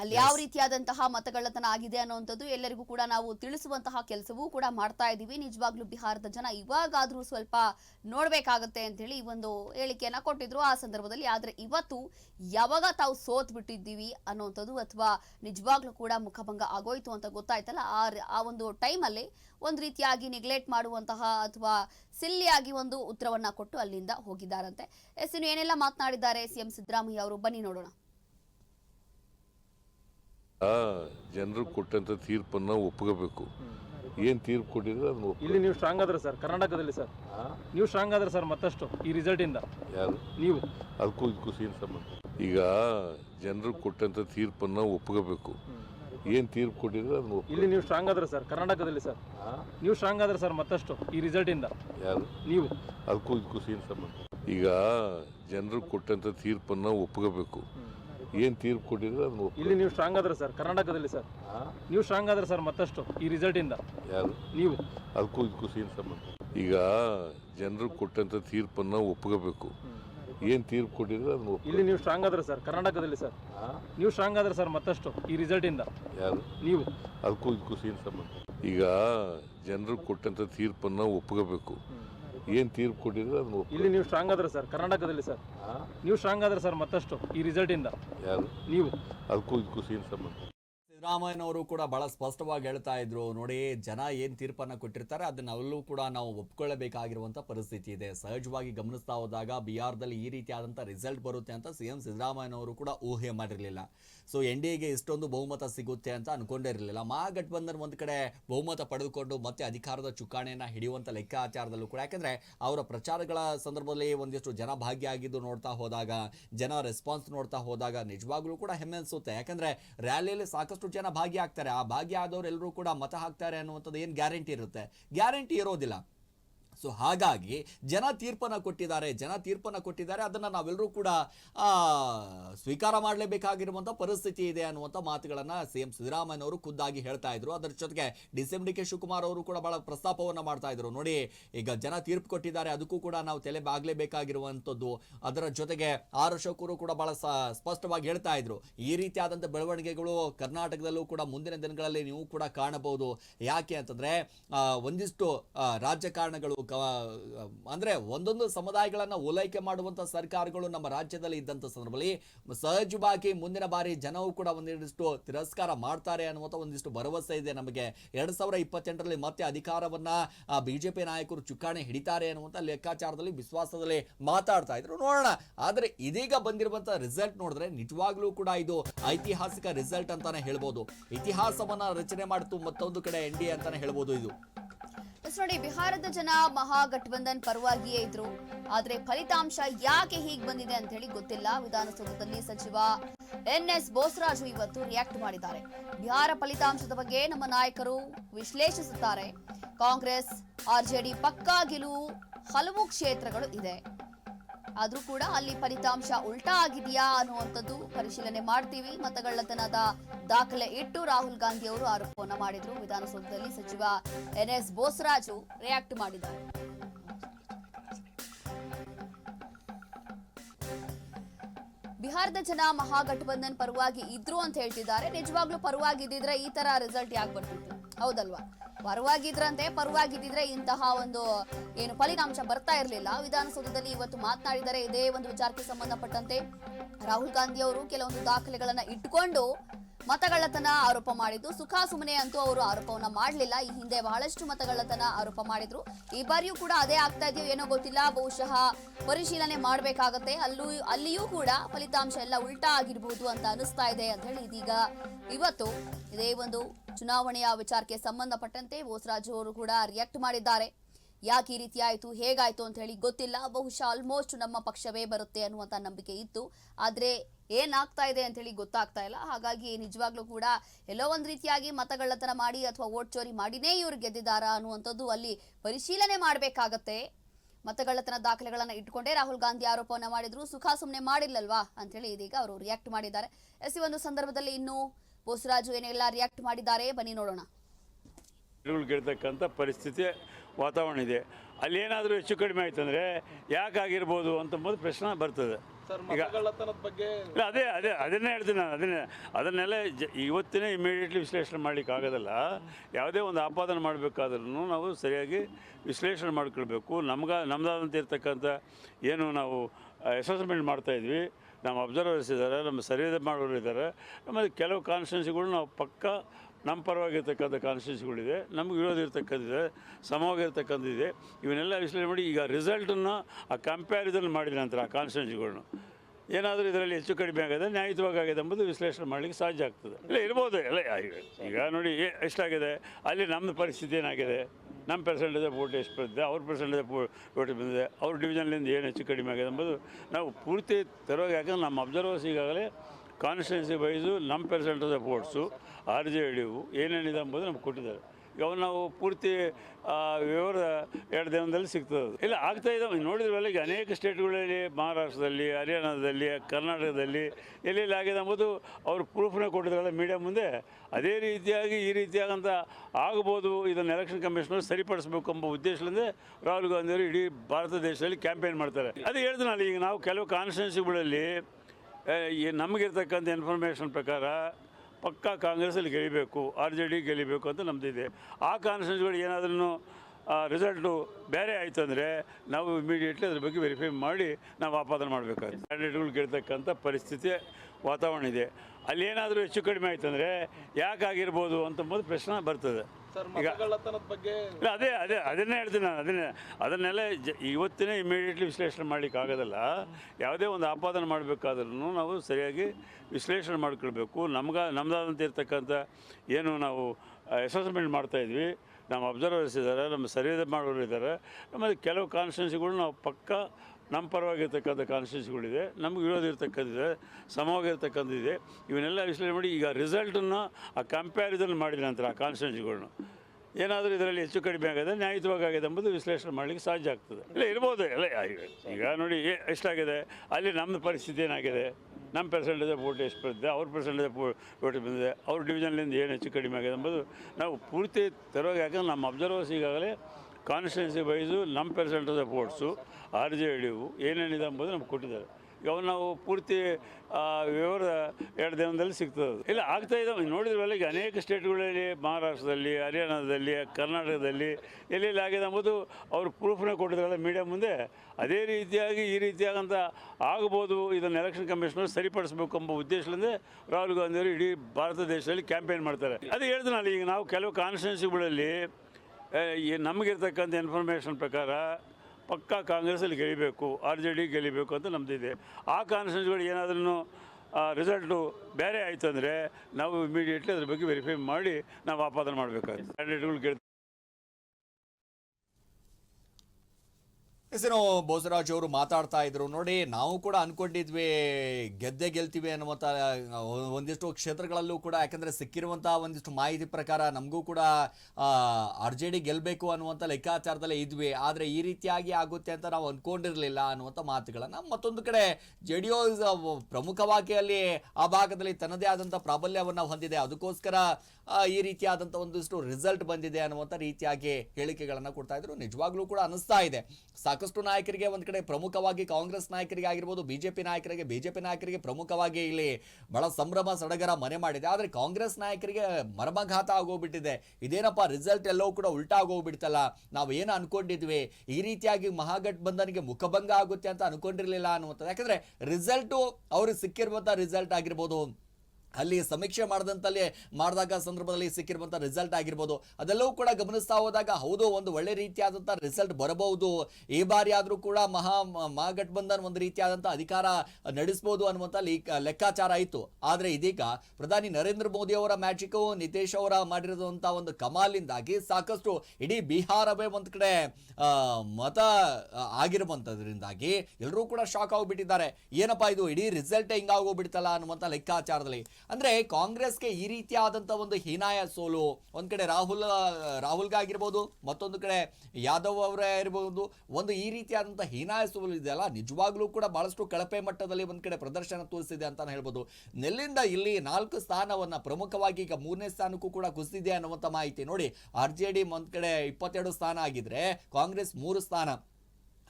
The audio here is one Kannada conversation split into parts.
ಅಲ್ಲಿ ಯಾವ ರೀತಿಯಾದಂತಹ ಮತಗಳ್ಳತನ ಆಗಿದೆ ಅನ್ನುವಂಥದ್ದು ಎಲ್ಲರಿಗೂ ಕೂಡ ನಾವು ತಿಳಿಸುವಂತಹ ಕೆಲಸವೂ ಕೂಡ ಮಾಡ್ತಾ ಇದ್ದೀವಿ. ನಿಜವಾಗ್ಲೂ ಬಿಹಾರದ ಜನ ಇವಾಗಾದ್ರೂ ಸ್ವಲ್ಪ ನೋಡ್ಬೇಕಾಗತ್ತೆ ಅಂತ ಹೇಳಿ ಈ ಒಂದು ಹೇಳಿಕೆಯನ್ನ ಕೊಟ್ಟಿದ್ರು. ಆ ಸಂದರ್ಭದಲ್ಲಿ ಆದ್ರೆ ಇವತ್ತು ಯಾವಾಗ ತಾವು ಸೋತ್ ಬಿಟ್ಟಿದ್ದೀವಿ ಅನ್ನುವಂಥದ್ದು ಅಥವಾ ನಿಜವಾಗ್ಲೂ ಕೂಡ ಮುಖಭಂಗ ಆಗೋಯ್ತು ಅಂತ ಗೊತ್ತಾಯ್ತಲ್ಲ? ಆ ಆ ಒಂದು ಟೈಮಲ್ಲಿ ಒಂದು ರೀತಿಯಾಗಿ ನೆಗ್ಲೆಕ್ಟ್ ಮಾಡುವಂತಹ ಅಥವಾ ಸಿಲ್ಲಿಯಾಗಿ ಒಂದು ಉತ್ತರವನ್ನ ಕೊಟ್ಟು ಅಲ್ಲಿಂದ ಹೋಗಿದ್ದಾರಂತೆ. ಎಸ್ ಇನ್ನು ಏನೆಲ್ಲ ಮಾತನಾಡಿದ್ದಾರೆ ಸಿಎಂ ಸಿದ್ದರಾಮಯ್ಯ ಅವರು? ಬನ್ನಿ ನೋಡೋಣ. ಜನರು ಕೊಟ್ಟಂತ ತೀರ್ಪನ್ನ ಒಪ್ಕೋಬೇಕು. ಏನ್ ತೀರ್ಪು ಕೊಟ್ಟಿದ್ರೆ ಅದನ್ನ ಇಲ್ಲಿ ನೀವು ಸ್ಟ್ರಾಂಗ್ ಆದ್ರೆ ಸರ್ ಕರ್ನಾಟಕದಲ್ಲಿ ಸರ್ ನೀವು ಸ್ಟ್ರಾಂಗ್ ಆದ್ರೆ ಸರ್ ಮತ್ತಷ್ಟು ಈ ರಿಸಲ್ಟ್ ಇಂದ. ಯಾರು? ನೀವು. ಅದಕ್ಕೂ ಇದಕ್ಕೂ ಸೇನ್ ಸಂಬಂಧ. ಈಗ ಜನರು ಕೊಟ್ಟಂತ ತೀರ್ಪನ್ನ ಒಪ್ಕೋಬೇಕು. ಏನ್ ತೀರ್ಪು ಕೊಟ್ಟಿದ್ರೆ ಅದನ್ನ ಇಲ್ಲಿ ನೀವು ಸ್ಟ್ರಾಂಗ್ ಆದ್ರೆ ಸರ್ ಕರ್ನಾಟಕದಲ್ಲಿ ಸರ್ ನೀವು ಸ್ಟ್ರಾಂಗ್ ಆದ್ರೆ ಸರ್ ಮತ್ತಷ್ಟು ಈ ರಿಸಲ್ಟ್ ಇಂದ. ಯಾರು? ನೀವು. ಅದಕ್ಕೂ ಇದಕ್ಕೂ ಸೇನ್ ಸಂಬಂಧ. ಈಗ ಜನರು ಕೊಟ್ಟಂತ ತೀರ್ಪನ್ನ ಒಪ್ಕೋಬೇಕು. ಏನ್ ತೀರ್ಪು ಕೊಟ್ಟಿದ್ರೆ ಅದನ್ನ ಇಲ್ಲಿ ನೀವು ಸ್ಟ್ರಾಂಗ್ ಆದ್ರೆ ಸರ್ ಕರ್ನಾಟಕದಲ್ಲಿ ಸರ್ ನೀವು ಸ್ಟ್ರಾಂಗ್ ಆದ್ರೆ ಸರ್ ಮತ್ತಷ್ಟು ಈ ರಿಸಲ್ಟ್ ಇಂದ. ಯಾರು? ನೀವು. ಅದಕ್ಕೂ ಇದಕ್ಕೂ ಏನು ಸಂಬಂಧ. ಈಗ ಜನರು ಕೊಟ್ಟಂತ ತೀರ್ಪನ್ನ ಒಪ್ಕೋಬೇಕು. ಏನ್ ತೀರ್ಪು ಕೊಟ್ಟಿದ್ರೆ ಅದನ್ನ ಇಲ್ಲಿ ನೀವು ಸ್ಟ್ರಾಂಗ್ ಆದ್ರೆ ಸರ್ ಕರ್ನಾಟಕದಲ್ಲಿ ಸರ್ ನೀವು ಸ್ಟ್ರಾಂಗ್ ಆದ್ರೆ ಸರ್ ಮತ್ತಷ್ಟು ಈ ರಿಸಲ್ಟ್ ಇಂದ. ಯಾರು? ನೀವು. ಅದಕ್ಕೂ ಇದಕ್ಕೂ ಏನು ಸಂಬಂಧ. ಈಗ ಜನರು ಕೊಟ್ಟಂತ ತೀರ್ಪನ್ನ ಒಪ್ಕೋಬೇಕು. ಏನ್ ತೀರ್ಪು ಕೊಟ್ಟಿದ್ರೆ ಅದನ್ನ ಇಲ್ಲಿ ನೀವು ಸ್ಟ್ರಾಂಗ್ ಆದ್ರೆ ಸರ್ ಕರ್ನಾಟಕದಲ್ಲಿ ಸರ್ ನೀವು ಸ್ಟ್ರಾಂಗ್ ಆದ್ರೆ ಸರ್ ಮತ್ತಷ್ಟು ಈ ರಿಸಲ್ಟ್ ಇಂದ. ಯಾರು? ನೀವು. ಅದಕ್ಕೂ ಇದಕ್ಕೂ ಸೇನ್ ಸಂಬಂಧ ಸಿದ್ದರಾಮಯ್ಯನವರು ಕೂಡ ಬಹಳ ಸ್ಪಷ್ಟವಾಗಿ ಹೇಳ್ತಾ ಇದ್ರು, ನೋಡಿ ಜನ ಏನು ತೀರ್ಪನ್ನು ಕೊಟ್ಟಿರ್ತಾರೆ ಅದನ್ನ ಅಲ್ಲೂ ಕೂಡ ನಾವು ಒಪ್ಕೊಳ್ಳಬೇಕಾಗಿರುವಂತ ಪರಿಸ್ಥಿತಿ ಇದೆ. ಸಹಜವಾಗಿ ಗಮನಿಸ್ತಾ ಹೋದಾಗ ಬಿಹಾರದಲ್ಲಿ ಈ ರೀತಿಯಾದಂಥ ರಿಸಲ್ಟ್ ಬರುತ್ತೆ ಅಂತ ಸಿ ಎಂ ಸಿದ್ದರಾಮಯ್ಯನವರು ಕೂಡ ಊಹೆ ಮಾಡಿರಲಿಲ್ಲ. ಸೊ ಎನ್ ಡಿ ಎಗೆ ಇಷ್ಟೊಂದು ಬಹುಮತ ಸಿಗುತ್ತೆ ಅಂತ ಅನ್ಕೊಂಡಿರಲಿಲ್ಲ ಮಹಾಗಠಬಂಧನ್ ಒಂದು ಕಡೆ ಬಹುಮತ ಪಡೆದುಕೊಂಡು ಮತ್ತೆ ಅಧಿಕಾರದ ಚುಕ್ಕಾಣೆಯನ್ನ ಹಿಡಿಯುವಂತ ಲೆಕ್ಕಾಚಾರದಲ್ಲೂ ಕೂಡ, ಯಾಕಂದ್ರೆ ಅವರ ಪ್ರಚಾರಗಳ ಸಂದರ್ಭದಲ್ಲಿ ಒಂದಿಷ್ಟು ಜನ ಭಾಗಿಯಾಗಿದ್ದು ನೋಡ್ತಾ ಹೋದಾಗ, ಜನ ರೆಸ್ಪಾನ್ಸ್ ನೋಡ್ತಾ ಹೋದಾಗ ನಿಜವಾಗ್ಲೂ ಕೂಡ ಹೆಮ್ಮೆ ಅನಿಸುತ್ತೆ. ಯಾಕಂದ್ರೆ ರ್ಯಾಲಿಯಲ್ಲಿ ಸಾಕಷ್ಟು ಜನ ಭಾಗಿಯಾಗ್ತಾರೆ ಆ ಭಾಗಿಯಾದವರೆಲ್ಲರೂ ಕೂಡ ಮತ ಹಾಕ್ತಾರೆ ಅನ್ನುವಂಥದ್ದು ಏನು ಗ್ಯಾರಂಟಿ ಇರುತ್ತೆ? ಗ್ಯಾರಂಟಿ ಇರೋದಿಲ್ಲ. ಸೊ ಹಾಗಾಗಿ ಜನ ತೀರ್ಪನ್ನು ಕೊಟ್ಟಿದ್ದಾರೆ, ಜನ ತೀರ್ಪನ್ನು ಕೊಟ್ಟಿದ್ದಾರೆ, ಅದನ್ನು ನಾವೆಲ್ಲರೂ ಕೂಡ ಸ್ವೀಕಾರ ಮಾಡಲೇಬೇಕಾಗಿರುವಂಥ ಪರಿಸ್ಥಿತಿ ಇದೆ ಅನ್ನುವಂಥ ಮಾತುಗಳನ್ನು ಸಿ ಎಂ ಸಿದ್ದರಾಮಯ್ಯನವರು ಖುದ್ದಾಗಿ ಹೇಳ್ತಾ ಇದ್ರು. ಅದರ ಜೊತೆಗೆ D C M D K Shivakumar ಅವರು ಕೂಡ ಬಹಳ ಪ್ರಸ್ತಾಪವನ್ನು ಮಾಡ್ತಾ ಇದ್ರು. ನೋಡಿ, ಈಗ ಜನ ತೀರ್ಪು ಕೊಟ್ಟಿದ್ದಾರೆ, ಅದಕ್ಕೂ ಕೂಡ ನಾವು ತಲೆ ಬಾಗಲೇಬೇಕಾಗಿರುವಂಥದ್ದು ಅದರ ಜೊತೆಗೆ ಆರ್ ಅಶೋಕರು ಕೂಡ ಬಹಳ ಸ್ಪಷ್ಟವಾಗಿ ಹೇಳ್ತಾ ಇದ್ರು. ಈ ರೀತಿಯಾದಂಥ ಬೆಳವಣಿಗೆಗಳು ಕರ್ನಾಟಕದಲ್ಲೂ ಕೂಡ ಮುಂದಿನ ದಿನಗಳಲ್ಲಿ ನೀವು ಕೂಡ ಕಾಣಬಹುದು. ಯಾಕೆ ಅಂತಂದ್ರೆ ಒಂದಿಷ್ಟು ರಾಜಕಾರಣಗಳು ಅಂದ್ರೆ ಒಂದೊಂದು ಸಮುದಾಯಗಳನ್ನು ಓಲೈಕೆ ಮಾಡುವಂತ ಸರ್ಕಾರಗಳು ನಮ್ಮ ರಾಜ್ಯದಲ್ಲಿ ಇದ್ದಂಥ ಸಂದರ್ಭದಲ್ಲಿ ಸಹಜವಾಗಿ ಮುಂದಿನ ಬಾರಿ ಜನವು ಕೂಡ ಒಂದಿಷ್ಟು ತಿರಸ್ಕಾರ ಮಾಡ್ತಾರೆ ಅನ್ನುವಂಥ ಒಂದಿಷ್ಟು ಭರವಸೆ ಇದೆ ನಮಗೆ. ಎರಡು ಸಾವಿರ ಇಪ್ಪತ್ತೆಂಟರಲ್ಲಿ ಮತ್ತೆ ಅಧಿಕಾರವನ್ನ ಬಿಜೆಪಿ ನಾಯಕರು ಚುಕ್ಕಾಣಿ ಹಿಡಿತಾರೆ ಅನ್ನುವಂಥ ಲೆಕ್ಕಾಚಾರದಲ್ಲಿ, ವಿಶ್ವಾಸದಲ್ಲಿ ಮಾತಾಡ್ತಾ ಇದ್ರು. ನೋಡೋಣ. ಆದರೆ ಇದೀಗ ಬಂದಿರುವಂತ ರಿಸಲ್ಟ್ ನೋಡಿದ್ರೆ ನಿಜವಾಗ್ಲೂ ಕೂಡ ಇದು ಐತಿಹಾಸಿಕ ರಿಸಲ್ಟ್ ಅಂತಾನೆ ಹೇಳ್ಬೋದು. ಇತಿಹಾಸವನ್ನ ರಚನೆ ಮಾಡಿತು ಮತ್ತೊಂದು ಕಡೆ ಎನ್ ಡಿ ಅಂತಾನೆ ಹೇಳ್ಬೋದು ಇದು. ನೋಡಿ, ಬಿಹಾರದ ಜನ ಮಹಾಗಠಬಂಧನ್ ಪರವಾಗಿಯೇ ಇದ್ರು. ಆದ್ರೆ ಫಲಿತಾಂಶ ಯಾಕೆ ಹೀಗ್ ಬಂದಿದೆ ಅಂತ ಹೇಳಿ ಗೊತ್ತಿಲ್ಲ. ವಿಧಾನಸೌಧದಲ್ಲಿ ಸಚಿವ ಎನ್ ಎಸ್ ಬೋಸರಾಜು ಇವತ್ತು ರಿಯಾಕ್ಟ್ ಮಾಡಿದ್ದಾರೆ. ಬಿಹಾರ ಫಲಿತಾಂಶದ ಬಗ್ಗೆ ನಮ್ಮ ನಾಯಕರು ವಿಶ್ಲೇಷಿಸುತ್ತಾರೆ. ಕಾಂಗ್ರೆಸ್ ಆರ್ಜೆಡಿ ಪಕ್ಕಾ ಗೆಲುವು ಹಲವು ಕ್ಷೇತ್ರಗಳು ಇದೆ. ಆದ್ರೂ ಕೂಡ ಅಲ್ಲಿ ಫಲಿತಾಂಶ ಉಲ್ಟಾ ಆಗಿದೆಯಾ ಅನ್ನುವಂಥದ್ದು ಪರಿಶೀಲನೆ ಮಾಡ್ತೀವಿ. ಮತಗಳ್ಳತನದ ದಾಖಲೆ ಇಟ್ಟು ರಾಹುಲ್ ಗಾಂಧಿ ಅವರು ಆರೋಪವನ್ನು ಮಾಡಿದ್ರು. ವಿಧಾನಸೌಧದಲ್ಲಿ ಸಚಿವ ಎನ್ ಎಸ್ ಬೋಸರಾಜು ರಿಯಾಕ್ಟ್ ಮಾಡಿದ್ದಾರೆ. ಬಿಹಾರದ ಜನ ಮಹಾಗಠಬಂಧನ್ ಪರವಾಗಿ ಇದ್ರು ಅಂತ ಹೇಳ್ತಿದ್ದಾರೆ. ನಿಜವಾಗ್ಲೂ ಪರವಾಗಿದ್ದಿದ್ರೆ ಈ ತರ ರಿಸಲ್ಟ್ ಯಾಕೆ ಬರ್ತಿತ್ತು? ಹೌದಲ್ವಾ? ಪರವಾಗಿದ್ರಂತೆ, ಪರವಾಗಿದ್ದಿದ್ರೆ ಇಂತಹ ಒಂದು ಏನು ಫಲಿತಾಂಶ ಬರ್ತಾ ಇರಲಿಲ್ಲ. ವಿಧಾನಸೌಧದಲ್ಲಿ ಇವತ್ತು ಮಾತನಾಡಿದರೆ ಇದೇ ಒಂದು ವಿಚಾರಕ್ಕೆ ಸಂಬಂಧಪಟ್ಟಂತೆ ರಾಹುಲ್ ಗಾಂಧಿ ಅವರು ಕೆಲವೊಂದು ದಾಖಲೆಗಳನ್ನ ಇಟ್ಕೊಂಡು ಮತಗಳ್ಳತನ ಆರೋಪ ಮಾಡಿದ್ದು. ಸುಖ ಸುಮ್ಮನೆ ಅಂತೂ ಅವರು ಆರೋಪವನ್ನ ಮಾಡಲಿಲ್ಲ. ಈ ಹಿಂದೆ ಬಹಳಷ್ಟು ಮತಗಳ್ಳತನ ಆರೋಪ ಮಾಡಿದ್ರು. ಈ ಬಾರಿಯೂ ಕೂಡ ಅದೇ ಆಗ್ತಾ ಇದೆಯೋ ಏನೋ ಗೊತ್ತಿಲ್ಲ. ಬಹುಶಃ ಪರಿಶೀಲನೆ ಮಾಡಬೇಕಾಗತ್ತೆ. ಅಲ್ಲೂ, ಅಲ್ಲಿಯೂ ಕೂಡ ಫಲಿತಾಂಶ ಎಲ್ಲ ಉಲ್ಟಾ ಆಗಿರ್ಬೋದು ಅಂತ ಅನಿಸ್ತಾ ಇದೆ ಅಂತ ಹೇಳಿ ಇದೀಗ ಇವತ್ತು ಇದೇ ಒಂದು ಚುನಾವಣೆಯ ವಿಚಾರಕ್ಕೆ ಸಂಬಂಧಪಟ್ಟಂತೆ ಬೋಸರಾಜು ಅವರು ಕೂಡ ರಿಯಾಕ್ಟ್ ಮಾಡಿದ್ದಾರೆ. ಯಾಕೆ ಈ ರೀತಿ ಆಯಿತು ಹೇಗಾಯ್ತು ಅಂತ ಹೇಳಿ ಗೊತ್ತಿಲ್ಲ. ಬಹುಶಃ ಆಲ್ಮೋಸ್ಟ್ ನಮ್ಮ ಪಕ್ಷವೇ ಬರುತ್ತೆ ಅನ್ನುವಂಥ ನಂಬಿಕೆ ಇತ್ತು. ಆದರೆ ಏನಾಗ್ತಾ ಇದೆ ಅಂತ ಹೇಳಿ ಗೊತ್ತಾಗ್ತಾ ಇಲ್ಲ. ಹಾಗಾಗಿ ನಿಜವಾಗ್ಲೂ ಕೂಡ ಎಲ್ಲೋ ಒಂದು ರೀತಿಯಾಗಿ ಮತಗಳ್ಳತನ ಮಾಡಿ ಅಥವಾ ಓಟ್ ಚೋರಿ ಮಾಡಿನೇ ಇವ್ರು ಗೆದ್ದಿದ್ದಾರಾ ಅನ್ನುವಂಥದ್ದು ಅಲ್ಲಿ ಪರಿಶೀಲನೆ ಮಾಡಬೇಕಾಗತ್ತೆ. ಮತಗಳ್ಳತನ ದಾಖಲೆಗಳನ್ನ ಇಟ್ಕೊಂಡೇ ರಾಹುಲ್ ಗಾಂಧಿ ಆರೋಪವನ್ನು ಮಾಡಿದ್ರು. ಸುಖ ಸುಮ್ಮನೆ ಮಾಡಿಲ್ಲಲ್ವಾ ಅಂತ ಹೇಳಿ ಇದೀಗ ಅವರು ರಿಯಾಕ್ಟ್ ಮಾಡಿದ್ದಾರೆ. ಎಸ್ ಒಂದು ಸಂದರ್ಭದಲ್ಲಿ ಇನ್ನು ಬೋಸರಾಜು ಏನೆಲ್ಲ ರಿಯಾಕ್ಟ್ ಮಾಡಿದ್ದಾರೆ? ಬನ್ನಿ ನೋಡೋಣ. ಗೆಲ್ತಕ್ಕಂಥ ಪರಿಸ್ಥಿತಿ ವಾತಾವರಣ ಇದೆ. ಅಲ್ಲಿ ಏನಾದರೂ ಹೆಚ್ಚು ಕಡಿಮೆ ಆಯ್ತಂದರೆ ಯಾಕಾಗಿರ್ಬೋದು ಅಂತ ಮೊದಲು ಪ್ರಶ್ನೆ ಬರ್ತದೆ. ಈಗ ಬಗ್ಗೆ ಇಲ್ಲ ಅದೇ ಅದೇ ಅದನ್ನೇ ಹೇಳ್ತೀನಿ ನಾನು ಅದನ್ನೇ ಅದನ್ನೆಲ್ಲ ಜ ಇವತ್ತಿನೇ ಇಮಿಡಿಯೇಟ್ಲಿ ವಿಶ್ಲೇಷಣೆ ಮಾಡಲಿಕ್ಕೆ ಆಗೋದಲ್ಲ. ಯಾವುದೇ ಒಂದು ಆಪಾದನೆ ಮಾಡಬೇಕಾದ್ರೂ ನಾವು ಸರಿಯಾಗಿ ವಿಶ್ಲೇಷಣೆ ಮಾಡ್ಕೊಳ್ಬೇಕು. ನಮ್ಗೆ ನಮ್ಮದಾದಂಥ ಇರ್ತಕ್ಕಂಥ ಏನು ನಾವು ಅಸೆಸ್ಮೆಂಟ್ ಮಾಡ್ತಾಯಿದ್ವಿ ನಮ್ಮ ಅಬ್ಸರ್ವರ್ಸ್ ಇದ್ದಾರೆ, ನಮ್ಮ ಸರ್ವೆ ಮಾಡೋರು ಇದ್ದಾರೆ. ನಮ್ಮಲ್ಲಿ ಕೆಲವು ಕಾನ್ಸ್ಟಿಟ್ಯೂನ್ಸಿಗಳು ನಾವು ಪಕ್ಕ ನಮ್ಮ ಪರವಾಗಿರ್ತಕ್ಕಂಥ ಕಾನ್ಸ್ಟಿಟ್ಯೂನ್ಸಿಗಳಿದೆ ನಮ್ಗೆ ವಿರೋಧ ಇರ್ತಕ್ಕಂಥದ್ದಿದೆ ಸಮವಾಗಿರ್ತಕ್ಕಂಥದ್ದಿದೆ ಇವನ್ನೆಲ್ಲ ವಿಶ್ಲೇಷಣೆ ಮಾಡಿ, ಈಗ ರಿಸಲ್ಟನ್ನು ಆ ಕಂಪ್ಯಾರಿಸನ್ ಮಾಡಿದ ನಂತರ ಆ ಕಾನ್ಸ್ಟಿಟ್ಯೂನ್ಸಿಗಳ್ನು ಏನಾದರೂ ಇದರಲ್ಲಿ ಹೆಚ್ಚು ಕಡಿಮೆ ಆಗಿದೆ, ನ್ಯಾಯಯುತವಾಗಿ ಆಗಿದೆ ಎಂಬುದು ವಿಶ್ಲೇಷಣೆ ಮಾಡಲಿಕ್ಕೆ ಸಾಧ್ಯ ಆಗ್ತದೆ. ಇಲ್ಲ, ಇರ್ಬೋದು, ಎಲ್ಲ, ಈಗ ನೋಡಿ, ಎಷ್ಟಾಗಿದೆ, ಅಲ್ಲಿ ನಮ್ಮದು ಪರಿಸ್ಥಿತಿ ಏನಾಗಿದೆ? ನಮ್ಮ ಪರ್ಸೆಂಟೇಜ್ ವೋಟ್ ಎಷ್ಟು ಬಂದಿದೆ ಅವ್ರ ಪರ್ಸೆಂಟೇಜ್ ವೋಟ್ ಬಂದಿದೆ, ಅವ್ರ ಡಿವಿಷನ್ಲಿಂದ ಏನು ಹೆಚ್ಚು ಕಡಿಮೆ ಆಗಿದೆ ಎಂಬುದು ನಾವು ಪೂರ್ತಿ ತರೋಗಿ ಯಾಕಂದ್ರೆ ನಮ್ಮ ಅಬ್ಸರ್ವರ್ಸ್ ಈಗಾಗಲೇ ಕಾನ್ಸ್ಟಿಟ್ಯೂನ್ಸಿ ವೈಸು ನಮ್ಮ percentage votes R J D ಏನೇನಿದೆ ಎಂಬುದು ನಮ್ಗೆ ಕೊಟ್ಟಿದ್ದಾರೆ. ಅವು ನಾವು ಪೂರ್ತಿ ವಿವರ ಎರಡು ದಿನದಲ್ಲಿ ಸಿಗ್ತದೆ ಇಲ್ಲ, ಆಗ್ತಾ ಇದ್ದಾವೆ ನೋಡಿದ್ರಲ್ಲ ಅನೇಕ ಸ್ಟೇಟ್ಗಳಲ್ಲಿ, ಮಹಾರಾಷ್ಟ್ರದಲ್ಲಿ, ಹರಿಯಾಣದಲ್ಲಿ, ಕರ್ನಾಟಕದಲ್ಲಿ ಎಲ್ಲೆಲ್ಲಿ ಆಗಿದೆ ಎಂಬುದು ಅವರು ಪ್ರೂಫ್ನ ಕೊಟ್ಟಿದ್ರಲ್ಲ ಮೀಡಿಯಾ ಮುಂದೆ ಅದೇ ರೀತಿಯಾಗಿ ಈ ರೀತಿಯಾಗಂತ ಆಗ್ಬೋದು, ಇದನ್ನು ಎಲೆಕ್ಷನ್ ಕಮಿಷನರ್ ಸರಿಪಡಿಸಬೇಕು ಎಂಬ ಉದ್ದೇಶದಿಂದ ರಾಹುಲ್ ಗಾಂಧಿಯವರು ಇಡೀ ಭಾರತ ದೇಶದಲ್ಲಿ ಕ್ಯಾಂಪೇನ್ ಮಾಡ್ತಾರೆ. ಅದು ಹೇಳ್ತೀನಲ್ಲ ಈಗ ನಾವು ಕೆಲವು ಕಾನ್ಸ್ಟಿಟ್ಯೂನ್ಸಿಗಳಲ್ಲಿ ನಮಗಿರ್ತಕ್ಕಂಥ ಇನ್ಫಾರ್ಮೇಷನ್ ಪ್ರಕಾರ ಪಕ್ಕಾ ಕಾಂಗ್ರೆಸಲ್ಲಿ ಗೆಲ್ಲಬೇಕು, ಆರ್ ಜೆ ಡಿ ಗೆಲ್ಲಬೇಕು ಅಂತ ನಮ್ಮದಿದೆ ಆ ಕಾನ್ಸ್ಟಿಟ್ಯೂನ್ಸಿಗಳು ಏನಾದ್ರೂ ರಿಸಲ್ಟು ಬೇರೆ ಆಯಿತು ಅಂದರೆ ನಾವು ಇಮಿಡಿಯೇಟ್ಲಿ ಅದ್ರ ಬಗ್ಗೆ ವೆರಿಫೈ ಮಾಡಿ ನಾವು ಆಪಾದನೆ ಮಾಡಬೇಕಾಗುತ್ತೆ. ಕ್ಯಾಂಡಿಡೇಟ್ಗಳು ಗೆಲ್ತಕ್ಕಂಥ ಪರಿಸ್ಥಿತಿ, ವಾತಾವರಣ ಇದೆ. ಅಲ್ಲಿ ಏನಾದರೂ ಹೆಚ್ಚು ಕಡಿಮೆ ಆಯ್ತು ಅಂದರೆ ಯಾಕಾಗಿರ್ಬೋದು ಮೊದಲು ಪ್ರಶ್ನೆ ಬರ್ತದೆ. ಈಗ ಬಗ್ಗೆ ಇಲ್ಲ ಅದೇ ಅದೇ ಅದನ್ನೇ ಹೇಳ್ತೀನಿ ನಾನು ಅದನ್ನೇ ಅದನ್ನೆಲ್ಲ ಜ ಇವತ್ತಿನೇ ಇಮಿಡಿಯೇಟ್ಲಿ ವಿಶ್ಲೇಷಣೆ ಮಾಡಲಿಕ್ಕೆ ಆಗೋದಲ್ಲ. ಯಾವುದೇ ಒಂದು ಆಪಾದನೆ ಮಾಡಬೇಕಾದ್ರೂ ನಾವು ಸರಿಯಾಗಿ ವಿಶ್ಲೇಷಣೆ ಮಾಡ್ಕೊಳ್ಬೇಕು. ನಮ್ಗೆ ನಮ್ಮದಾದಂಥ ಇರ್ತಕ್ಕಂಥ ಏನು ನಾವು ಅಸೆಸ್ಮೆಂಟ್ ಮಾಡ್ತಾಯಿದ್ವಿ ನಮ್ಮ ಅಬ್ಸರ್ವರ್ಸ್ ಇದ್ದಾರೆ ನಮ್ಮ ಸರಿಯಾದ ಮಾಡೋರು ಇದ್ದಾರೆ ನಮ್ಮಲ್ಲಿ ಕೆಲವು ಕಾನ್ಸ್ಟಿಟ್ಯೂನ್ಸಿಗಳು ನಾವು ಪಕ್ಕ ನಮ್ಮ ಪರವಾಗಿರ್ತಕ್ಕಂಥ ಕಾನ್ಸ್ಟಿಟ್ಯೂನ್ಸಿಗಳಿದೆ ನಮ್ಗೆ ವಿರೋಧ ಇರ್ತಕ್ಕಂಥದ್ದಿದೆ ಇವನ್ನೆಲ್ಲ ವಿಶ್ಲೇಷಣೆ ಮಾಡಿ, ಈಗ ರಿಸಲ್ಟನ್ನು ಆ ಕಂಪ್ಯಾರಿಸನ್ ಮಾಡಿದ ನಂತರ ಆ ಕಾನ್ಸ್ಟಿಟ್ಯೂನ್ಸಿಗಳ್ನು ಏನಾದರೂ ಇದರಲ್ಲಿ ಹೆಚ್ಚು ಕಡಿಮೆ ಆಗಿದೆ, ನ್ಯಾಯಯುತವಾಗಿ ಆಗಿದೆ ಎಂಬುದು ವಿಶ್ಲೇಷಣೆ ಮಾಡಲಿಕ್ಕೆ ಸಾಧ್ಯ ಆಗ್ತದೆ. ಇಲ್ಲ, ಇರ್ಬೋದು, ಎಲ್ಲ ಈಗ ನೋಡಿ ಎಷ್ಟಾಗಿದೆ? ಅಲ್ಲಿ ನಮ್ಮದು ಪರಿಸ್ಥಿತಿ ಏನಾಗಿದೆ? ನಮ್ಮ ಪರ್ಸೆಂಟೇಜ್ ವೋಟ್ ಎಷ್ಟು ಬಂದಿದೆ? ಅವ್ರ ಪರ್ಸೆಂಟೇಜ್ ವೋಟ್ ಬಂದಿದೆ. ಅವ್ರ ಡಿವಿಷನ್ಲಿಂದ ಏನು ಹೆಚ್ಚು ಕಡಿಮೆ ಆಗಿದೆ ಎಂಬುದು ನಾವು ಪೂರ್ತಿ ತರೋಗಿ ಯಾಕಂದ್ರೆ ನಮ್ಮ ಅಬ್ಸರ್ವರ್ಸ್ ಈಗಾಗಲೇ ಕಾನ್ಸ್ಟಿಟ್ಯೂನ್ಸಿ ವೈಸು ನಮ್ಮ percentage of R J D ಏನೇನಿದೆ ಎಂಬುದು ನಮ್ಗೆ ಕೊಟ್ಟಿದ್ದಾರೆ. ಈಗ ನಾವು ಪೂರ್ತಿ ವಿವರ ಎರಡು ದಿನದಲ್ಲಿ ಸಿಗ್ತದೆ. ಇಲ್ಲ, ಆಗ್ತಾ ಇದ್ದಾವೆ ನೋಡಿದ್ರಲ್ಲ, ಈಗ ಅನೇಕ ಸ್ಟೇಟ್ಗಳಲ್ಲಿ, ಮಹಾರಾಷ್ಟ್ರದಲ್ಲಿ, ಹರಿಯಾಣದಲ್ಲಿ, ಕರ್ನಾಟಕದಲ್ಲಿ ಎಲ್ಲೆಲ್ಲಿ ಆಗಿದೆ ಎಂಬುದು ಅವರು ಪ್ರೂಫ್ನ ಕೊಟ್ಟಿದ್ರಲ್ಲ ಮೀಡಿಯಾ ಮುಂದೆ. ಅದೇ ರೀತಿಯಾಗಿ ಈ ರೀತಿಯಾಗಂತ ಆಗ್ಬೋದು, ಇದನ್ನು ಎಲೆಕ್ಷನ್ ಕಮಿಷನರ್ ಸರಿಪಡಿಸಬೇಕು ಎಂಬ ಉದ್ದೇಶದಿಂದ ರಾಹುಲ್ ಗಾಂಧಿಯವರು ಇಡೀ ಭಾರತ ದೇಶದಲ್ಲಿ ಕ್ಯಾಂಪೇನ್ ಮಾಡ್ತಾರೆ. ಅದು ಹೇಳ್ತೀನಲ್ಲ ಈಗ ನಾವು ಕೆಲವು ಕಾನ್ಸ್ಟಿಟ್ಯೂನ್ಸಿಗಳಲ್ಲಿ ನಮಗಿರ್ತಕ್ಕಂಥ ಇನ್ಫಾರ್ಮೇಷನ್ ಪ್ರಕಾರ ಪಕ್ಕಾ ಕಾಂಗ್ರೆಸ್ಸಲ್ಲಿ ಗೆಲ್ಲಬೇಕು, ಆರ್ ಜೆ ಡಿ ಗೆಲ್ಲಬೇಕು ಅಂತ ನಮ್ಮದಿದೆ ಆ ಕಾನ್ಸ್ಟಿಟ್ಯೂನ್ಸಿಗಳು ಏನಾದ್ರೂ ರಿಸಲ್ಟು ಬೇರೆ ಆಯಿತು ಅಂದರೆ ನಾವು ಇಮಿಡಿಯೇಟ್ಲಿ ಅದ್ರ ಬಗ್ಗೆ ವೆರಿಫೈ ಮಾಡಿ ನಾವು ಆಪಾದನೆ ಮಾಡಬೇಕಾಗುತ್ತೆ. ಕ್ಯಾಂಡಿಡೇಟ್ಗಳು ಎಸ್ನೋ ಬೋಸರಾಜ್ ಅವರು ಮಾತಾಡ್ತಾ ಇದ್ರು. ನೋಡಿ, ನಾವು ಕೂಡ ಅನ್ಕೊಂಡಿದ್ವಿ, ಗೆದ್ದೆ ಗೆಲ್ತೀವಿ ಅನ್ನುವಂಥ ಒಂದಿಷ್ಟು ಕ್ಷೇತ್ರಗಳಲ್ಲೂ ಕೂಡ, ಯಾಕಂದರೆ ಸಿಕ್ಕಿರುವಂಥ ಒಂದಿಷ್ಟು ಮಾಹಿತಿ ಪ್ರಕಾರ ನಮಗೂ ಕೂಡ ಆರ್ ಜೆ ಡಿ ಗೆಲ್ಲಬೇಕು ಅನ್ನುವಂಥ ಲೆಕ್ಕಾಚಾರದಲ್ಲೇ ಇದ್ವಿ. ಆದರೆ ಈ ರೀತಿಯಾಗಿ ಆಗುತ್ತೆ ಅಂತ ನಾವು ಅಂದ್ಕೊಂಡಿರಲಿಲ್ಲ ಅನ್ನುವಂಥ ಮಾತುಗಳನ್ನು ಮತ್ತೊಂದು ಕಡೆ ಜೆ ಡಿ ಪ್ರಮುಖವಾಗಿ ಅಲ್ಲಿ ಆ ಭಾಗದಲ್ಲಿ ತನ್ನದೇ ಆದಂಥ ಪ್ರಾಬಲ್ಯವನ್ನು ಹೊಂದಿದೆ. ಅದಕ್ಕೋಸ್ಕರ ಈ ರೀತಿಯಾದಂಥ ಒಂದಿಷ್ಟು ರಿಸಲ್ಟ್ ಬಂದಿದೆ ಅನ್ನುವಂಥ ರೀತಿಯಾಗಿ ಹೇಳಿಕೆಗಳನ್ನು ಕೊಡ್ತಾ ಇದ್ರು. ನಿಜವಾಗ್ಲೂ ಕೂಡ ಅನಿಸ್ತಾ ಇದೆ. ಸಾಕಷ್ಟು ನಾಯಕರಿಗೆ ಒಂದು ಕಡೆ ಪ್ರಮುಖವಾಗಿ ಕಾಂಗ್ರೆಸ್ ನಾಯಕರಿಗೆ ಆಗಿರ್ಬೋದು, ಬಿಜೆಪಿ ನಾಯಕರಿಗೆ ಬಿಜೆಪಿ ನಾಯಕರಿಗೆ ಪ್ರಮುಖವಾಗಿ ಇಲ್ಲಿ ಬಹಳ ಸಂಭ್ರಮ, ಸಡಗರ ಮನೆ ಮಾಡಿದೆ. ಆದರೆ ಕಾಂಗ್ರೆಸ್ ನಾಯಕರಿಗೆ ಮರ್ಮಘಾತ ಆಗೋಗ್ಬಿಟ್ಟಿದೆ. ಇದೇನಪ್ಪ ರಿಸಲ್ಟ್ ಎಲ್ಲವೂ ಕೂಡ ಉಲ್ಟಾ ಆಗೋಗ್ಬಿಡ್ತಲ್ಲ. ನಾವು ಏನು ಅನ್ಕೊಂಡಿದ್ವಿ? ಈ ರೀತಿಯಾಗಿ ಮಹಾಗಠಬಂಧನಿಗೆ ಮುಖಭಂಗ ಆಗುತ್ತೆ ಅಂತ ಅನ್ಕೊಂಡಿರ್ಲಿಲ್ಲ ಅನ್ನುವಂಥದ್ದು. ಯಾಕಂದ್ರೆ ರಿಸಲ್ಟು ಅವ್ರಿಗೆ ಸಿಕ್ಕಿರುವಂಥ ರಿಸಲ್ಟ್ ಆಗಿರ್ಬೋದು ಅಲ್ಲಿ ಸಮೀಕ್ಷೆ ಮಾಡಿದಂತಲ್ಲಿ ಮಾಡಿದಾಗ ಸಂದರ್ಭದಲ್ಲಿ ಸಿಕ್ಕಿರುವಂಥ ರಿಸಲ್ಟ್ ಆಗಿರ್ಬೋದು. ಅದೆಲ್ಲವೂ ಕೂಡ ಗಮನಿಸ್ತಾ ಹೋದಾಗ ಹೌದು, ಒಂದು ಒಳ್ಳೆ ರೀತಿಯಾದಂಥ ರಿಸಲ್ಟ್ ಬರಬಹುದು. ಈ ಬಾರಿ ಆದರೂ ಕೂಡ ಮಹಾ ಮಹಾಗಠಬಂಧನ್ ಒಂದು ರೀತಿಯಾದಂಥ ಅಧಿಕಾರ ನಡೆಸ್ಬೋದು ಅನ್ನುವಂಥ ಲೆಕ್ಕ- ಲೆಕ್ಕಾಚಾರ ಇತ್ತು ಆದರೆ ಇದೀಗ ಪ್ರಧಾನಿ ನರೇಂದ್ರ ಮೋದಿ ಅವರ ಮ್ಯಾಜಿಕ್ ನಿತೇಶ್ ಅವರ ಮಾಡಿರೋದಂಥ ಒಂದು ಕಮಾಲಿಂದಾಗಿ ಸಾಕಷ್ಟು ಇಡೀ ಬಿಹಾರವೇ ಒಂದು ಕಡೆ ಮತ ಆಗಿರುವಂಥದ್ರಿಂದಾಗಿ ಎಲ್ಲರೂ ಕೂಡ ಶಾಕ್ ಆಗಿಬಿಟ್ಟಿದ್ದಾರೆ. ಏನಪ್ಪಾ ಇದು? ಇಡೀ ರಿಸಲ್ಟೇ ಹಿಂಗಾಗೋಗ್ಬಿಡ್ತಲ್ಲ ಅನ್ನುವಂಥ ಲೆಕ್ಕಾಚಾರದಲ್ಲಿ. ಅಂದ್ರೆ ಕಾಂಗ್ರೆಸ್ಗೆ ಈ ರೀತಿಯಾದಂಥ ಒಂದು ಹೀನಾಯ ಸೋಲು. ಒಂದ್ ಕಡೆ ರಾಹುಲ್, ರಾಹುಲ್ಗಾಗಿರ್ಬೋದು, ಮತ್ತೊಂದು ಕಡೆ ಯಾದವ್ ಅವರೇ ಇರಬಹುದು ಒಂದು ಈ ರೀತಿಯಾದಂಥ ಹೀನಾಯ ಸೋಲು ಇದೆಯಲ್ಲ ನಿಜವಾಗ್ಲೂ ಕೂಡ ಬಹಳಷ್ಟು ಕಳಪೆ ಮಟ್ಟದಲ್ಲಿ ಒಂದ್ ಕಡೆ ಪ್ರದರ್ಶನ ತೋರಿಸಿದೆ ಅಂತಾನೆ ಹೇಳ್ಬೋದು. ನೆಲ್ಲಿಂದ ಇಲ್ಲಿ ನಾಲ್ಕು ಸ್ಥಾನವನ್ನ ಪ್ರಮುಖವಾಗಿ ಈಗ ಮೂರನೇ ಸ್ಥಾನಕ್ಕೂ ಕೂಡ ಕುಸಿದಿದೆ ಅನ್ನುವಂಥ ಮಾಹಿತಿ ನೋಡಿ. ಆರ್ ಜೆ ಡಿ ಒಂದ್ ಕಡೆ ಇಪ್ಪತ್ತೆರಡು ಸ್ಥಾನ ಆಗಿದ್ರೆ ಕಾಂಗ್ರೆಸ್ ಮೂರು ಸ್ಥಾನ.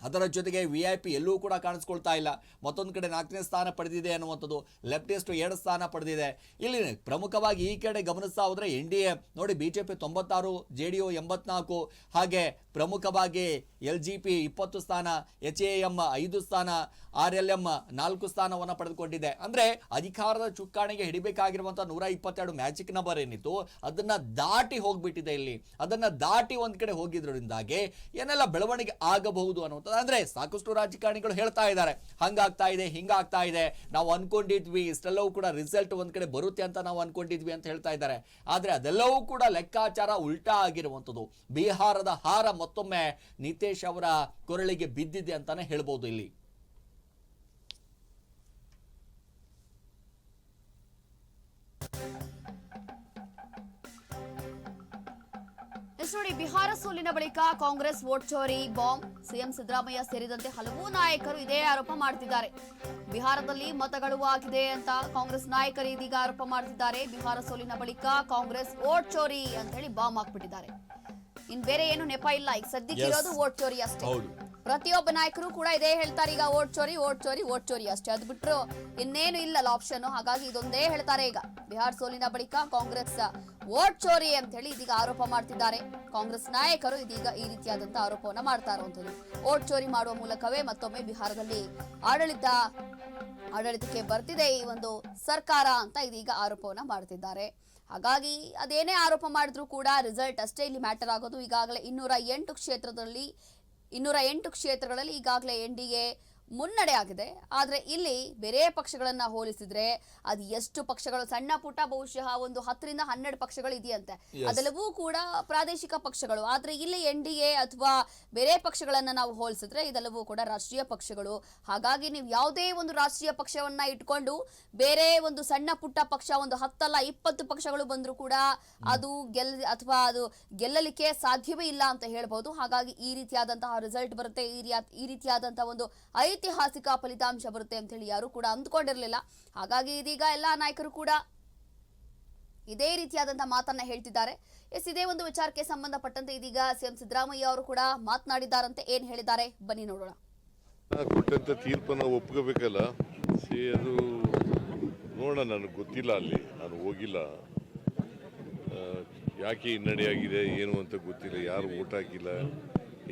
ಅದರ ಜೊತೆಗೆ ವಿ ಐ ಪಿ ಎಲ್ಲೂ ಕೂಡ ಕಾಣಿಸ್ಕೊಳ್ತಾ ಇಲ್ಲ. ಮತ್ತೊಂದು ಕಡೆ ನಾಲ್ಕನೇ ಸ್ಥಾನ ಪಡೆದಿದೆ ಅನ್ನುವಂಥದ್ದು. ಲೆಫ್ಟಿಸ್ಟ್ ಎರಡು ಸ್ಥಾನ ಪಡೆದಿದೆ. ಇಲ್ಲಿ ಪ್ರಮುಖವಾಗಿ ಈ ಕಡೆ ಗಮನಿಸ್ತಾ ಹೋದರೆ ಎನ್ ಡಿ ಎ, ನೋಡಿ ಬಿ ಜೆ ಪಿ ತೊಂಬತ್ತಾರು, ಜೆ ಡಿ ಯು ಎಂಬತ್ನಾಲ್ಕು, ಹಾಗೆ ಪ್ರಮುಖವಾಗಿ ಎಲ್ ಜಿ ಪಿ ಇಪ್ಪತ್ತು ಸ್ಥಾನ, ಎಚ್ ಎ ಎಂ ಐದು ಸ್ಥಾನ, ಆರ್ ಎಲ್ ಎಂ ನಾಲ್ಕು ಸ್ಥಾನವನ್ನು ಪಡೆದುಕೊಂಡಿದೆ. ಅಂದರೆ ಅಧಿಕಾರದ ಚುಕ್ಕಾಣಿಗೆ ಹಿಡಿಬೇಕಾಗಿರುವಂಥ ನೂರ ಇಪ್ಪತ್ತೆರಡು ಮ್ಯಾಜಿಕ್ ನಂಬರ್ ಏನಿತ್ತು, ಅದನ್ನು ದಾಟಿ ಹೋಗ್ಬಿಟ್ಟಿದೆ ಇಲ್ಲಿ. ಅದನ್ನು ದಾಟಿ ಒಂದು ಕಡೆ ಹೋಗಿದ್ದರಿಂದಾಗಿ ಏನೆಲ್ಲ ಬೆಳವಣಿಗೆ ಆಗಬಹುದು ಅನ್ನುವಂಥದ್ದು ಅಂದ್ರೆ ಸಾಕಷ್ಟು ರಾಜಕಾರಣಿಗಳು ಹೇಳ್ತಾ ಇದ್ದಾರೆ. ಹಂಗಾಗ್ತಾ ಇದೆ, ಹಿಂಗಾಗ್ತಾ ಇದೆ. ನಾವು ಅನ್ಕೊಂಡಿದ್ವಿ, ಇಷ್ಟೆಲ್ಲವೂ ಕೂಡ ರಿಸಲ್ಟ್ ಒಂದ್ ಕಡೆ ಬರುತ್ತೆ ಅಂತ ನಾವು ಅನ್ಕೊಂಡಿದ್ವಿ ಅಂತ ಹೇಳ್ತಾ ಇದ್ದಾರೆ. ಆದ್ರೆ ಅದೆಲ್ಲವೂ ಕೂಡ ಲೆಕ್ಕಾಚಾರ ಉಲ್ಟಾ ಆಗಿರುವಂಥದ್ದು. ಬಿಹಾರದ ಹಾರ ಮತ್ತೊಮ್ಮೆ ನಿತೇಶ್ ಅವರ ಕೊರಳಿಗೆ ಬಿದ್ದಿದೆ ಅಂತಾನೆ ಹೇಳ್ಬೋದು ಇಲ್ಲಿ. ನೋಡಿ ಬಿಹಾರ ಸೋಲಿನ ಬಳಿಕ ಕಾಂಗ್ರೆಸ್ ವೋಟ್ ಚೋರಿ ಬಾಂಬ್ ಸಿಎಂ ಸಿದ್ದರಾಮಯ್ಯ ಸೇರಿದಂತೆ ಹಲವು ನಾಯಕರು ಇದೇ ಆರೋಪ ಮಾಡ್ತಿದ್ದಾರೆ. ಬಿಹಾರದಲ್ಲಿ ಮತಗಳು ಆಗಿದೆ ಅಂತ ಕಾಂಗ್ರೆಸ್ ನಾಯಕರು ಇದೀಗ ಆರೋಪ ಮಾಡ್ತಿದ್ದಾರೆ. ಬಿಹಾರ ಸೋಲಿನ ಬಳಿಕ ಕಾಂಗ್ರೆಸ್ ವೋಟ್ ಚೋರಿ ಅಂತ ಹೇಳಿ ಬಾಂಬ್ ಹಾಕ್ಬಿಟ್ಟಿದ್ದಾರೆ. ಇನ್ ಬೇರೆ ಏನು ನೆಪ ಇಲ್ಲ. ಈಗ ಸದ್ಯಕ್ಕೆ. ಇರೋದು ವೋಟ್ ಚೋರಿ ಅಷ್ಟೇ. ಪ್ರತಿಯೊಬ್ಬ ನಾಯಕರು ಕೂಡ ಇದೇ ಹೇಳ್ತಾರೆ, ಈಗ ಓಟ್ ಚೋರಿ ಓಟ್ ಚೋರಿ ಓಟ್ ಚೋರಿ ಅಷ್ಟೇ. ಅದು ಬಿಟ್ರು ಇನ್ನೇನು ಇಲ್ಲಲ್ಲ ಆಪ್ಷನ್ ಹಾಗಾಗಿ ಇದೊಂದೇ ಹೇಳ್ತಾರೆ ಈಗ. ಬಿಹಾರ್ ಸೋಲಿನ ಬಳಿಕ ಕಾಂಗ್ರೆಸ್ ಓಟ್ ಚೋರಿ ಅಂತ ಹೇಳಿ ಇದೀಗ ಆರೋಪ ಮಾಡ್ತಿದ್ದಾರೆ. ಕಾಂಗ್ರೆಸ್ ನಾಯಕರು ಇದೀಗ ಈ ರೀತಿಯಾದಂತಹ ಆರೋಪವನ್ನ ಮಾಡ್ತಾ ಇರುವಂತದ್ದು ಓಟ್ ಚೋರಿ ಮಾಡುವ ಮೂಲಕವೇ ಮತ್ತೊಮ್ಮೆ ಬಿಹಾರದಲ್ಲಿ ಆಡಳಿತ, ಆಡಳಿತಕ್ಕೆ ಬರ್ತಿದೆ ಈ ಒಂದು ಸರ್ಕಾರ ಅಂತ ಇದೀಗ ಆರೋಪವನ್ನ ಮಾಡ್ತಿದ್ದಾರೆ. ಹಾಗಾಗಿ ಅದೇನೇ ಆರೋಪ ಮಾಡಿದ್ರು ಕೂಡ ರಿಸಲ್ಟ್ ಅಷ್ಟೇ ಇಲ್ಲಿ ಮ್ಯಾಟರ್ ಆಗೋದು. ಈಗಾಗಲೇ ಇನ್ನೂರ ಎಂಟು ಕ್ಷೇತ್ರದಲ್ಲಿ ಇನ್ನೂರ ಎಂಟು ಕ್ಷೇತ್ರಗಳಲ್ಲಿ ಈಗಾಗಲೇ ಎನ್ ಡಿ ಎ ಮುನ್ನಡೆ ಆಗಿದೆ. ಆದರೆ ಇಲ್ಲಿ ಬೇರೆ ಪಕ್ಷಗಳನ್ನು ಹೋಲಿಸಿದ್ರೆ ಅದು ಎಷ್ಟು ಪಕ್ಷಗಳು ಸಣ್ಣ ಪುಟ್ಟ ಬಹುಶಃ ಒಂದು ಹತ್ತರಿಂದ ಹನ್ನೆರಡು ಪಕ್ಷಗಳು ಇದೆಯಂತೆ. ಅದೆಲ್ಲವೂ ಕೂಡ ಪ್ರಾದೇಶಿಕ ಪಕ್ಷಗಳು. ಆದರೆ ಇಲ್ಲಿ ಎನ್ ಡಿ ಎ ಅಥವಾ ಬೇರೆ ಪಕ್ಷಗಳನ್ನು ನಾವು ಹೋಲಿಸಿದ್ರೆ ಇದೆಲ್ಲವೂ ಕೂಡ ರಾಷ್ಟ್ರೀಯ ಪಕ್ಷಗಳು. ಹಾಗಾಗಿ ನೀವು ಯಾವುದೇ ಒಂದು ರಾಷ್ಟ್ರೀಯ ಪಕ್ಷವನ್ನ ಇಟ್ಕೊಂಡು ಬೇರೆ ಒಂದು ಸಣ್ಣ ಪುಟ್ಟ ಪಕ್ಷ ಒಂದು ಹತ್ತಲ್ಲ ಇಪ್ಪತ್ತು ಪಕ್ಷಗಳು ಬಂದರೂ ಕೂಡ ಅದು ಗೆಲ್ ಅಥವಾ ಅದು ಗೆಲ್ಲಲಿಕ್ಕೆ ಸಾಧ್ಯವೇ ಇಲ್ಲ ಅಂತ ಹೇಳ್ಬೋದು. ಹಾಗಾಗಿ ಈ ರೀತಿಯಾದಂತಹ ರಿಸಲ್ಟ್ ಬರುತ್ತೆ. ಈ ರೀತಿಯ ಈ ರೀತಿಯಾದಂತಹ ಒಂದು ಐತಿಹಾಸಿಕ ಫಲಿತಾಂಶ ಬರುತ್ತೆ ಅಂತ ಹೇಳಿ ಯಾರು ಕೂಡ ಅಂದ್ಕೊಂಡಿರಲಿಲ್ಲ. ಹಾಗಾಗಿ ಇದೀಗ ಎಲ್ಲಾ ನಾಯಕರು ಕೂಡ ಇದೇ ರೀತಿಯಾದಂತಹ ಮಾತನ್ನ ಹೇಳ್ತಿದ್ದಾರೆ. ಎಸ್, ಇದೇ ಒಂದು ವಿಚಾರಕ್ಕೆ ಸಂಬಂಧಪಟ್ಟಂತೆ ಇದೀಗ ಸಿಎಂ ಸಿದ್ದರಾಮಯ್ಯ ಅವರು ಕೂಡ ಮಾತನಾಡಿದ್ದಾರಂತೆ. ಏನ್ ಹೇಳಿದ್ದಾರೆ? ಬನ್ನಿ ನೋಡೋಣ. ಕೊಟ್ಟಂತ ತೀರ್ಪನ್ನ ಒಪ್ಕೋಬೇಕಲ್ಲ. ಅದು ನೋಡೋಣ, ನನಗೆ ಗೊತ್ತಿಲ್ಲ ಅಲ್ಲಿ. ನಾನು ಹೋಗಿಲ್ಲ. ಯಾಕೆ ಹಿನ್ನಡೆಯಾಗಿದೆ, ಏನು ಅಂತ ಗೊತ್ತಿಲ್ಲ. ಯಾರು ಓಟ್ ಹಾಕಿಲ್ಲ,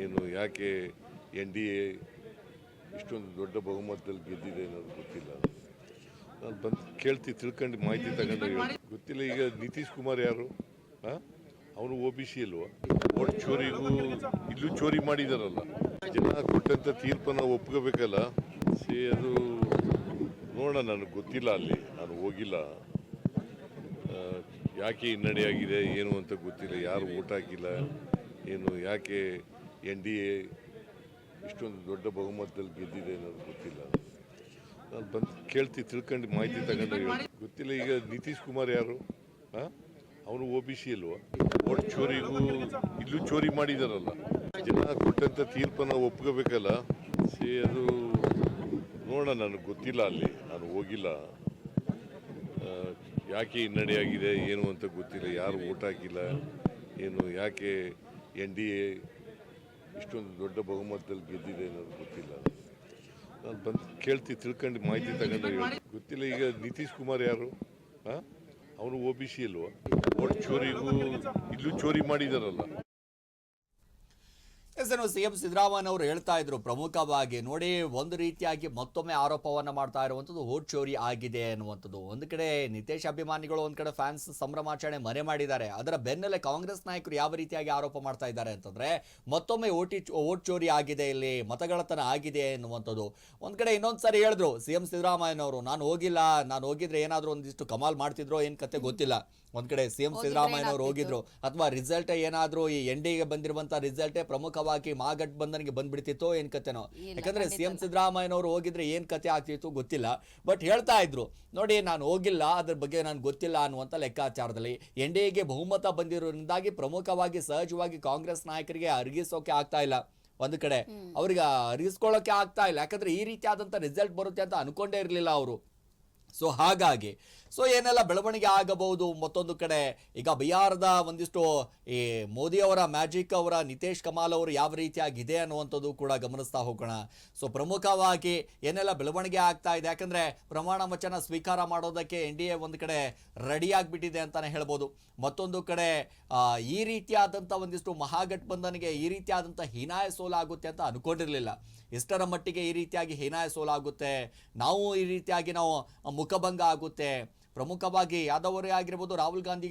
ಏನು, ಯಾಕೆ ಎನ್ ಡಿ ಎ ಇಷ್ಟೊಂದು ದೊಡ್ಡ ಬಹುಮತದಲ್ಲಿ ಗೆದ್ದಿದೆ ಅನ್ನೋದು ಗೊತ್ತಿಲ್ಲ. ನಾನು ಬಂದು ಕೇಳ್ತಿ, ತಿಳ್ಕೊಂಡು ಮಾಹಿತಿ ತಗೊಂಡು. ಗೊತ್ತಿಲ್ಲ, ಈಗ ನಿತೀಶ್ ಕುಮಾರ್ ಯಾರು? ಅವನು ಒ ಬಿ ಸಿ ಅಲ್ವಾ? ಚೋರಿಗೂ ಇಲ್ಲೂ ಚೋರಿ ಮಾಡಿದಾರಲ್ಲ. ಜನ ಕೊಟ್ಟಂತ ತೀರ್ಪನ್ನು ಒಪ್ಕೋಬೇಕಲ್ಲ. ಸಿ, ಅದು ನೋಡೋಣ, ನನಗೆ ಗೊತ್ತಿಲ್ಲ ಅಲ್ಲಿ. ನಾನು ಹೋಗಿಲ್ಲ. ಯಾಕೆ ಹಿನ್ನಡೆಯಾಗಿದೆ ಏನು ಅಂತ ಗೊತ್ತಿಲ್ಲ. ಯಾರು ಓಟ್ ಹಾಕಿಲ್ಲ, ಏನು, ಯಾಕೆ ಎನ್ ಡಿ ಎ ಇಷ್ಟೊಂದು ದೊಡ್ಡ ಬಹುಮತದಲ್ಲಿ ಗೆದ್ದಿದೆ ಅನ್ನೋದು ಗೊತ್ತಿಲ್ಲ. ನಾನು ಬಂದು ಕೇಳ್ತಿ, ತಿಳ್ಕೊಂಡು ಮಾಹಿತಿ ತಗೊಂಡು. ಗೊತ್ತಿಲ್ಲ, ಈಗ ನಿತೀಶ್ ಕುಮಾರ್ ಯಾರು? ಅವನು ಒ ಬಿ ಸಿ ಅಲ್ವಾ? ಚೋರಿಗೂ ಇಲ್ಲೂ ಚೋರಿ ಮಾಡಿದಾರಲ್ಲ. ಜನ ಕೊಟ್ಟಂತ ತೀರ್ಪನ್ನು ಒಪ್ಕೋಬೇಕಲ್ಲ. ಸೇ, ಅದು ನೋಡೋಣ, ನನಗೆ ಗೊತ್ತಿಲ್ಲ ಅಲ್ಲಿ. ನಾನು ಹೋಗಿಲ್ಲ. ಯಾಕೆ ಹಿನ್ನಡೆಯಾಗಿದೆ, ಏನು ಅಂತ ಗೊತ್ತಿಲ್ಲ. ಯಾರು ಓಟ್ ಹಾಕಿಲ್ಲ, ಏನು, ಯಾಕೆ ಎನ್ ಡಿ ಎ ಇಷ್ಟೊಂದು ದೊಡ್ಡ ಬಹುಮತದಲ್ಲಿ ಗೆದ್ದಿದೆ ಅನ್ನೋದು ಗೊತ್ತಿಲ್ಲ. ನಾನು ಬಂದು ಕೇಳ್ತಿ, ತಿಳ್ಕೊಂಡು ಮಾಹಿತಿ ತಗೊಂಡು. ಗೊತ್ತಿಲ್ಲ, ಈಗ ನಿತೀಶ್ ಕುಮಾರ್ ಯಾರು? ಅವನು ಒ ಬಿ ಸಿ ಅಲ್ವಾ? ಓಟ್ ಚೋರಿಗೂ, ಇಲ್ಲೂ ಚೋರಿ ಮಾಡಿದಾರಲ್ಲ. ಎಸ್ ಏನು ಸಿ ಎಂ ಸಿದ್ದರಾಮಯ್ಯ ಅವರು ಹೇಳ್ತಾ ಇದ್ರು ಪ್ರಮುಖವಾಗಿ, ನೋಡಿ, ಒಂದು ರೀತಿಯಾಗಿ ಮತ್ತೊಮ್ಮೆ ಆರೋಪವನ್ನು ಮಾಡ್ತಾ ಇರುವಂಥದ್ದು ಓಟ್ ಚೋರಿ ಆಗಿದೆ ಅನ್ನುವಂಥದ್ದು. ಒಂದು ಕಡೆ ನಿತೇಶ್ ಅಭಿಮಾನಿಗಳು, ಒಂದು ಕಡೆ ಫ್ಯಾನ್ಸ್ ಸಂಭ್ರಮಾಚರಣೆ ಮನೆ ಮಾಡಿದ್ದಾರೆ. ಅದರ ಬೆನ್ನಲ್ಲೇ ಕಾಂಗ್ರೆಸ್ ನಾಯಕರು ಯಾವ ರೀತಿಯಾಗಿ ಆರೋಪ ಮಾಡ್ತಾ ಇದ್ದಾರೆ ಅಂತಂದ್ರೆ, ಮತ್ತೊಮ್ಮೆ ಓಟಿ ಓಟ್ ಚೋರಿ ಆಗಿದೆ ಇಲ್ಲಿ ಮತಗಳತನ ಆಗಿದೆ ಎನ್ನುವಂಥದ್ದು ಒಂದು ಕಡೆ ಇನ್ನೊಂದು ಸಾರಿ ಹೇಳಿದ್ರು ಸಿ ಎಂ ಸಿದ್ದರಾಮಯ್ಯನವರು, ನಾನು ಹೋಗಿಲ್ಲ, ನಾನು ಹೋಗಿದ್ರೆ ಏನಾದರೂ ಒಂದಿಷ್ಟು ಕಮಾಲ್ ಮಾಡ್ತಿದ್ರೋ, ಏನು ಕತೆ ಗೊತ್ತಿಲ್ಲ. ಒಂದ್ ಕಡೆ ಸಿ ಎಂ ಸಿದ್ದರಾಮಯ್ಯ ಸಿದ್ದರಾಮಯ್ಯನವರು ಹೋಗಿದ್ರು. ಅಥವಾ ರಿಸಲ್ಟ್ ಏನಾದ್ರೂ ಈ ಎನ್ ಡಿಗೆ ಬಂದಿರುವಂತ ರಿಸಲ್ಟೇ ಪ್ರಮುಖವಾಗಿ ಮಹಾಗಠಬಂಧನ್ಗೆ ಬಂದ್ಬಿಡ್ತಿತ್ತು ಏನ್ ಕತೆನೋ. ಯಾಕಂದ್ರೆ ಸಿಎಂ ಸಿ ಎಂ ಇಲ್ಲ. ಸಿದ್ದರಾಮಯ್ಯನವರು ಹೋಗಿದ್ರೆ ಏನ್ ಕತೆ ಆಗ್ತಿತ್ತು ಗೊತ್ತಿಲ್ಲ. ಬಟ್ ಹೇಳ್ತಾ ಇದ್ರು ನೋಡಿ ನಾನು ಹೋಗಿಲ್ಲ ಅದ್ರ ಬಗ್ಗೆ ನಾನು ಗೊತ್ತಿಲ್ಲ ಅನ್ನುವಂತ ಲೆಕ್ಕಾಚಾರದಲ್ಲಿ ಎನ್ ಬಹುಮತ ಬಂದಿರೋದ್ರಿಂದಾಗಿ ಪ್ರಮುಖವಾಗಿ ಸಹಜವಾಗಿ ಕಾಂಗ್ರೆಸ್ ನಾಯಕರಿಗೆ ಅರ್ಗಿಸೋಕೆ ಆಗ್ತಾ ಇಲ್ಲ. ಒಂದು ಕಡೆ ಅವ್ರಿಗೆ ಅರಿಗಿಸ್ಕೊಳ್ಳೋಕೆ ಆಗ್ತಾ ಇಲ್ಲ. ಯಾಕಂದ್ರೆ ಈ ರೀತಿಯಾದಂತ ರಿಸಲ್ಟ್ ಬರುತ್ತೆ ಅಂತ ಅನ್ಕೊಂಡೇ ಇರಲಿಲ್ಲ ಅವರು. ಸೊ ಹಾಗಾಗಿ ಸೊ ಏನೆಲ್ಲ ಬೆಳವಣಿಗೆ ಆಗಬಹುದು? ಮತ್ತೊಂದು ಕಡೆ, ಈಗ ಬಿಹಾರದ ಒಂದಿಷ್ಟು, ಈ ಮೋದಿ ಅವರ, ಮ್ಯಾಜಿಕ್ ಅವರ, ನಿತೇಶ್ ಕಮಾಲ್ ಅವರು ಯಾವ ರೀತಿಯಾಗಿದೆ ಅನ್ನುವಂಥದ್ದು ಕೂಡ ಗಮನಿಸ್ತಾ ಹೋಗೋಣ. ಸೊ ಪ್ರಮುಖವಾಗಿ ಏನೆಲ್ಲ ಬೆಳವಣಿಗೆ ಆಗ್ತಾ ಇದೆ? ಯಾಕಂದ್ರೆ, ಪ್ರಮಾಣ ವಚನ ಸ್ವೀಕಾರ ಮಾಡೋದಕ್ಕೆ ಎನ್ ಡಿ ಎ ಒಂದು ಕಡೆ ರೆಡಿ ಆಗಿಬಿಟ್ಟಿದೆ ಅಂತಾನೆ ಹೇಳ್ಬೋದು. ಮತ್ತೊಂದು ಕಡೆ ಈ ರೀತಿಯಾದಂಥ ಒಂದಿಷ್ಟು ಮಹಾಗಠಬಂಧನಿಗೆ ಈ ರೀತಿಯಾದಂಥ ಹೀನಾಯ ಸೋಲಾಗುತ್ತೆ ಅಂತ ಅನ್ಕೊಂಡಿರಲಿಲ್ಲ. ಎಷ್ಟರ ಮಟ್ಟಿಗೆ ಈ ರೀತಿಯಾಗಿ ಹೀನಾಯ ಸೋಲಾಗುತ್ತೆ? ನಾವು ಈ ರೀತಿಯಾಗಿ ನಾವು ಮುಖಭಂಗ ಆಗುತ್ತೆ? ಪ್ರಮುಖವಾಗಿ ಯಾದವರೇ ಆಗಿರ್ಬೋದು ರಾಹುಲ್ ಗಾಂಧಿ